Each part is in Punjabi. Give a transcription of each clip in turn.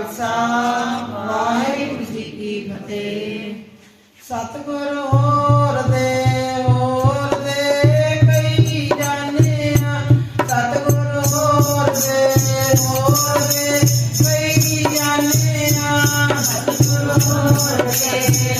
ਖਾਲਸਾ, ਵਾਹਿਗੁਰੂ ਜੀ ਕੀ ਫਤਿਹ। ਸਤਿਗੁਰ ਹੋਰ ਦੇ ਹੋਰ ਦੇ ਕਈ ਜਾਣੇ ਆ ਸਤਿਗੁਰ ਹੋਰ ਦੇ ਹੋਰ ਦੇ ਕਈ ਜਾਣੇ ਆ ਸਤਿਗੁਰ ਹੋਰ ਦੇ।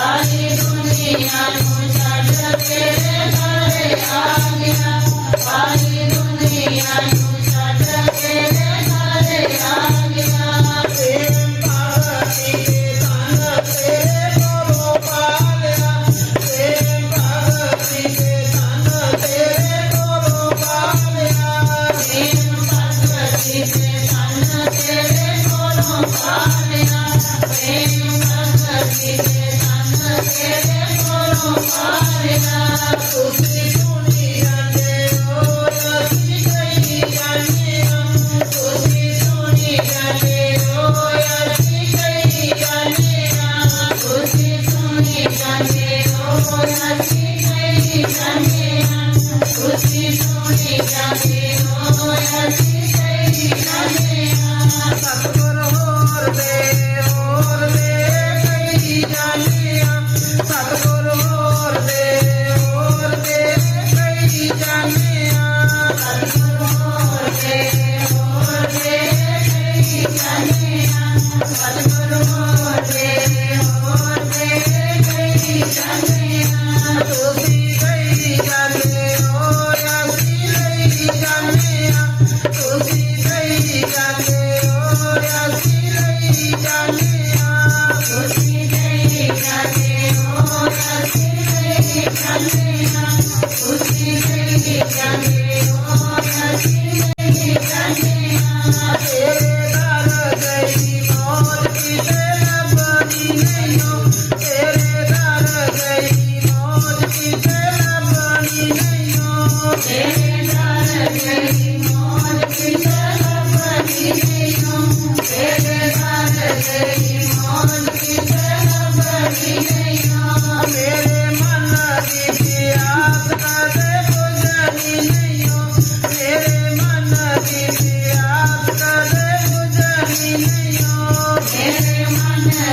ਸਾਰੀ ਦੁਨੀਆ ਨੂੰ ਛੱਡ ਤੇਰੇ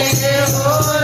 हो